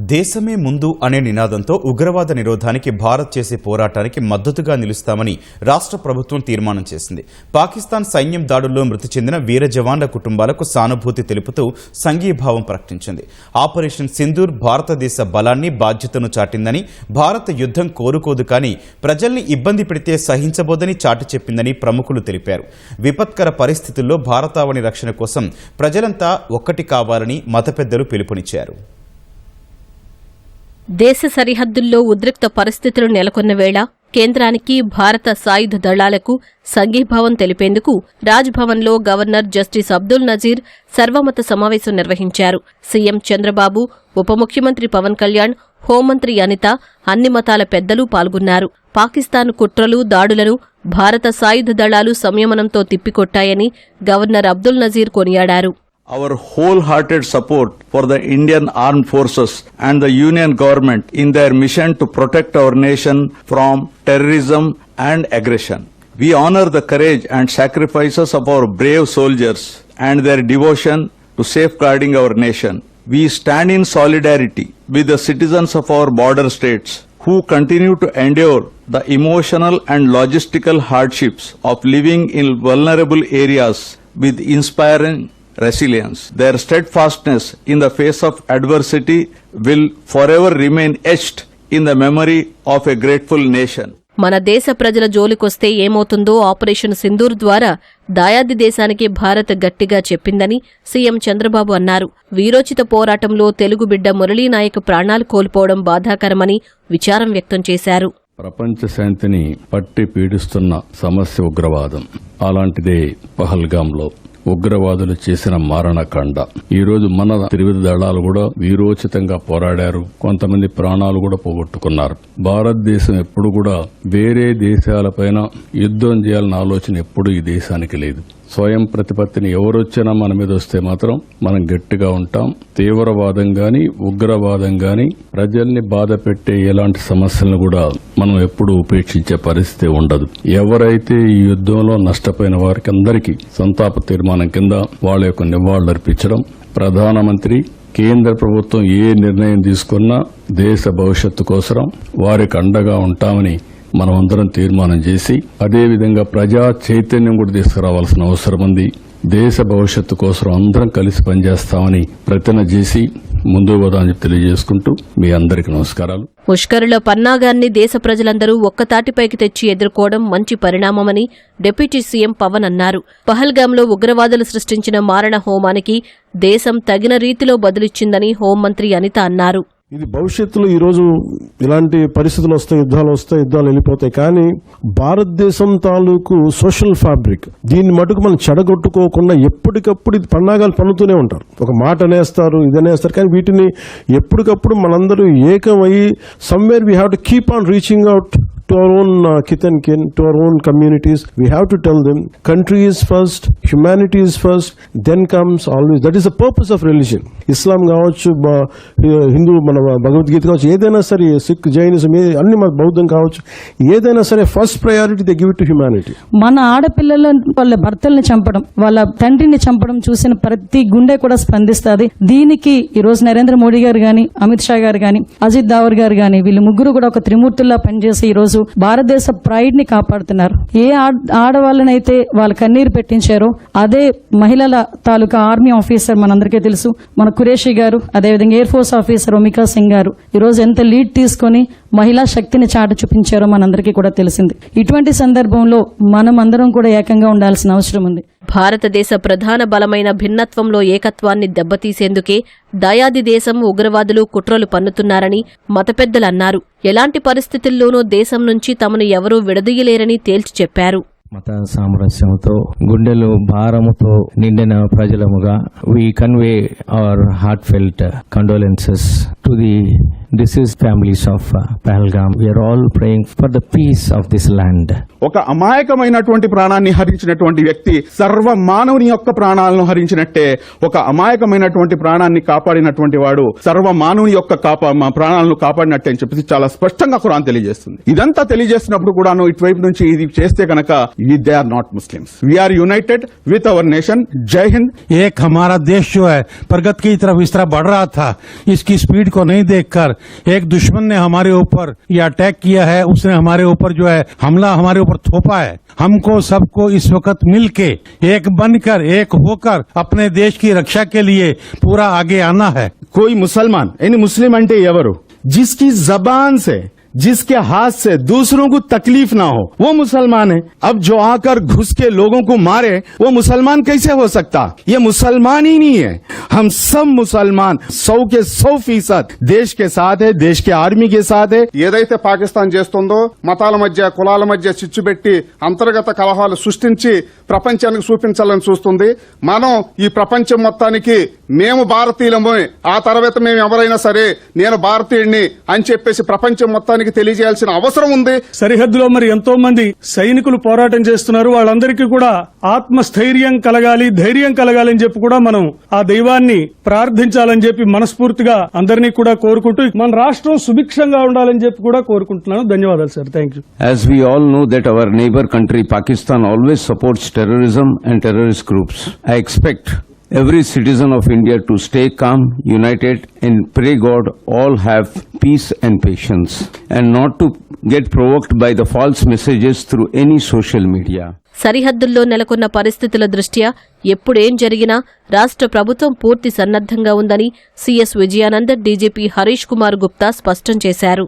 దేశమే ముందు అనే నినాదంతో ఉగ్రవాద నిరోధానికి భారత్ చేసే పోరాటానికి మద్దతుగా నిలుస్తామని రాష్ట్ర ప్రభుత్వం తీర్మానం చేసింది. పాకిస్తాన్ సైన్యం దాడుల్లో మృతి చెందిన వీర జవాన్ల కుటుంబాలకు సానుభూతి తెలుపుతూ సంఘీభావం ప్రకటించింది. ఆపరేషన్ సింధూర్ భారతదేశ బలాన్ని బాధ్యతను చాటిందని భారత యుద్ధం కోరుకోదు కానీ ప్రజల్ని ఇబ్బంది పెడితే సహించబోదని చాటి చెప్పిందని ప్రముఖులు తెలిపారు. విపత్కర పరిస్థితుల్లో భారతావని రక్షణ కోసం ప్రజలంతా ఒక్కటి కావాలని మత పెద్దలు పిలుపునిచ్చారు. దేశ సరిహద్దుల్లో ఉద్రిక్త పరిస్థితులు నెలకొన్న వేళ కేంద్రానికి భారత సాయుధ దళాలకు సంఘీభావం తెలిపేందుకు రాజ్భవన్లో గవర్నర్ జస్టిస్ అబ్దుల్ నజీర్ సర్వమత సమావేశం నిర్వహించారు. సీఎం చంద్రబాబు ఉప ముఖ్యమంత్రి పవన్ కళ్యాణ్ హోంమంత్రి అనిత అన్ని మతాల పెద్దలు పాల్గొన్నారు. పాకిస్తాన్ కుట్రలు దాడులను భారత సాయుధ దళాలు సంయమనంతో తిప్పికొట్టాయని గవర్నర్ అబ్దుల్ నజీర్ కొనియాడారు. Our wholehearted support for the Indian Armed Forces and the Union government in their mission to protect our nation from terrorism and aggression. We honor the courage and sacrifices of our brave soldiers and their devotion to safeguarding our nation. We stand in solidarity with the citizens of our border states who continue to endure the emotional and logistical hardships of living in vulnerable areas with inspiring resilience. Their steadfastness in the face of adversity will forever remain etched in the memory of a grateful nation. మన దేశ ప్రజల జోలికొస్తే ఏమవుతుందో operation Sindoor ద్వారా దాయాది దేశానికి భారత్ గట్టిగా చెప్పిందని CM Chandrababu అన్నారు వీరోచిత పోరాటంలో తెలుగు బిడ్డ మురళీనాయక్ ప్రాణాలు కోల్పోవడం బాధాకరమని విచారం వ్యక్తం చేశారు ప్రపంచ శాంతిని పట్టి పీడిస్తున్న సమస్య ఉగ్రవాదం అలాంటిదే పహల్గాంలో ఉగ్రవాదులు చేసిన మారణకాండ. ఈరోజు మన త్రివిధ దళాలు కూడా వీరోచితంగా పోరాడారు. కొంతమంది ప్రాణాలు కూడా పోగొట్టుకున్నారు. భారతదేశం ఎప్పుడు కూడా వేరే దేశాలపైన యుద్ధం చేయాలన్న ఆలోచన ఎప్పుడు ఈ దేశానికి లేదు. స్వయం ప్రతిపత్తిని ఎవరొచ్చినా మన మీద వస్తే మాత్రం మనం గట్టిగా ఉంటాం. తీవ్రవాదం గాని ఉగ్రవాదం గాని ప్రజల్ని బాధ పెట్టే ఎలాంటి సమస్యలను కూడా మనం ఎప్పుడు ఉపేక్షించే పరిస్థితి ఉండదు. ఎవరైతే ఈ యుద్ధంలో నష్టపోయిన వారికి అందరికీ సంతాప తీర్మానం కింద వాళ్ళ యొక్క నివాళులర్పించడం ప్రధానమంత్రి కేంద్ర ప్రభుత్వం ఏ నిర్ణయం తీసుకున్నా దేశ భవిష్యత్తు కోసం వారికి అండగా ఉంటామని మనమందరం తీర్మానం చేసి అదేవిధంగా ప్రజా చైతన్యం కూడా తీసుకురావాల్సిన అవసరం ఉంది. దేశ భవిష్యత్తు కోసం అందరం కలిసి పనిచేస్తామని ప్రతిన చేసి ముందు పోదామని తెలియజేసుకుంటూ మీ అందరికీ నమస్కారాలు. ముష్కరుల పన్నాగాన్ని దేశ ప్రజలందరూ ఒక్కతాటిపైకి తెచ్చి ఎదుర్కోవడం మంచి పరిణామమని డిప్యూటీ సీఎం పవన్ అన్నారు. పహల్గాంలో ఉగ్రవాదులు సృష్టించిన మారణ హోమానికి దేశం తగిన రీతిలో బదులిచ్చిందని హోంమంత్రి అనిత అన్నారు. ఇది భవిష్యత్తులో ఈరోజు ఇలాంటి పరిస్థితులు వస్తాయి యుద్ధాలు వస్తాయి యుద్ధాలు వెళ్ళిపోతాయి. కానీ భారతదేశం తాలూకు సోషల్ ఫ్యాబ్రిక్ దీన్ని మటుకు మనం చెడగొట్టుకోకుండా ఎప్పటికప్పుడు ఇది పండాగాలు పన్నుతూనే ఉంటారు. ఒక మాట అనేస్తారు ఇది అనేస్తారు. కానీ వీటిని ఎప్పటికప్పుడు మనందరూ ఏకమయ్యి somewhere we have to keep on reaching out to our own uh, kith and kin, to our own communities. We have to tell them country is first, humanity is first, then comes always. That is the purpose of religion. ఇస్లాం కావచ్చు Hindu uh, మన భగవద్గీత కావచ్చు ఏదైనా సరే sick Jainism అన్ని మన బౌద్ధం కావచ్చు ఏదైనా సరే first priority they give to humanity మన ఆడపిల్లల వాళ్ళ భర్తల్ని చంపడం వాళ్ళ తండ్రిని చంపడం చూసిన ప్రతి గుండె కూడా స్పందిస్తుంది దీనికి ఈ రోజు నరేంద్ర మోడీ గారు కానీ అమిత్ షా గారు కానీ అజిత్ దావర్ గారు కానీ వీళ్ళు ముగ్గురు కూడా ఒక త్రిమూర్తుల్లా పనిచేసి ఈ రోజు భారతదేశ ప్రైడ్ని కాపాడుతున్నారు. ఏ ఆడవాళ్ళనైతే వాళ్ళు కన్నీరు పెట్టించారో అదే మహిళల తాలూకా ఆర్మీ ఆఫీసర్ మనందరికీ తెలుసు. మన కురేషి గారు అదేవిధంగా air force officer Vyomika Singh గారు ఈరోజు ఎంత లీడ్ తీసుకొని మహిళా శక్తిని చాట చూపించారో మనందరికీ కూడా తెలిసింది. ఇటువంటి సందర్భంలో మనం అందరం కూడా ఏకంగా ఉండాల్సిన అవసరం ఉంది. భారతదేశ ప్రధాన బలమైన భిన్నత్వంలో ఏకత్వాన్ని దెబ్బతీసేందుకే దయాది దేశం ఉగ్రవాదులు కుట్రలు పన్నుతున్నారని మత పెద్దలు అన్నారు ఎలాంటి పరిస్థితుల్లోనూ దేశం నుంచి తమను ఎవరూ విడదీయలేరని తేల్చి చెప్పారు. మత సామరస్యంతో గుండెలు భారముతో నిండిన ప్రజలముగా we convey our heartfelt condolences to the This is families of uh, Pahalgam. We are all praying for the peace of this land. ఒక అమాయకమైనటువంటి ప్రాణాన్ని హరించినటువంటి వ్యక్తి సర్వ మానవుని యొక్క ప్రాణాలను హరించినట్టే ఒక అమాయకమైనటువంటి ప్రాణాన్ని కాపాడినటువంటి వాడు సర్వ మానవుని యొక్క కాపా మా ప్రాణాలను కాపాడినట్టే అని చెప్పేసి చాలా స్పష్టంగా ఖురాన్ తెలియజేస్తుంది ఇదంతా తెలియజేస్తున్నప్పుడు కూడాను ఇటువైపు నుంచి ఇది చేస్తే కనుక they are not Muslims we are united with our nation Jai Hind एक हमारा देश जो है प्रगति की तरफ इस तरह बढ़ रहा था इसकी स्पीड को नहीं देखकर एक दुश्मन ने हमारे ऊपर ये अटैक किया है उसने हमारे ऊपर जो है हमला हमारे ऊपर थोपा है हमको सबको इस वक्त मिलके एक बनकर एक होकर अपने देश की रक्षा के लिए पूरा आगे आना है कोई मुसलमान यानी मुस्लिम अंटे ఎవరు जिसकी जबान से जिसके हाथ से दूसरों को तकलीफ ना हो वो मुसलमान है अब जो आकर घुस के लोगों को मारे वो मुसलमान कैसे हो सकता ये मुसलमान ही नहीं है हम सब मुसलमान सौ के सौ फीसद देश के साथ है देश के आर्मी के साथ है ఏదైతే పాకిస్తాన్ చేస్తుందో మతాల మధ్య కులాల మధ్య చిచ్చు పెట్టి అంతర్గత కలహాలు సృష్టించి ప్రపంచానికి చూపించాలని చూస్తుంది. మనం ఈ ప్రపంచం మొత్తానికి మేము భారతీయులము. ఆ తర్వాత మేము ఎవరైనా సరే నేను భారతీయుడిని అని చెప్పేసి ప్రపంచం మొత్తానికి తెలియజేయాల్సిన అవసరం ఉంది. సరిహద్దులో మరి ఎంతో మంది సైనికులు పోరాటం చేస్తున్నారు. వాళ్ళందరికీ కూడా ఆత్మస్థైర్యం కలగాలి ధైర్యం కలగాలి అని చెప్పి కూడా మనం ఆ దైవాన్ని ప్రార్థించాలని చెప్పి మనస్ఫూర్తిగా అందరినీ కూడా కోరుకుంటూ మన రాష్ట్రం సుభిక్షంగా ఉండాలని చెప్పి కూడా కోరుకుంటున్నాను. ధన్యవాదాలు sir. Thank you As we all know that our neighbor country Pakistan always supports terrorism and terrorist groups, I expect every citizen of India to stay calm, united and pray God all have peace and patience and not to get provoked by the false messages through any social media. సరిహద్దుల్లో నెలకొన్న పరిస్థితుల దృష్ట్యా ఎప్పుడేం జరిగినా రాష్ట్ర ప్రభుత్వం పూర్తి సన్నద్ధంగా ఉందని సీఎస్ విజయానంద్ డీజీపీ హరీష్ కుమార్ గుప్తా స్పష్టం చేశారు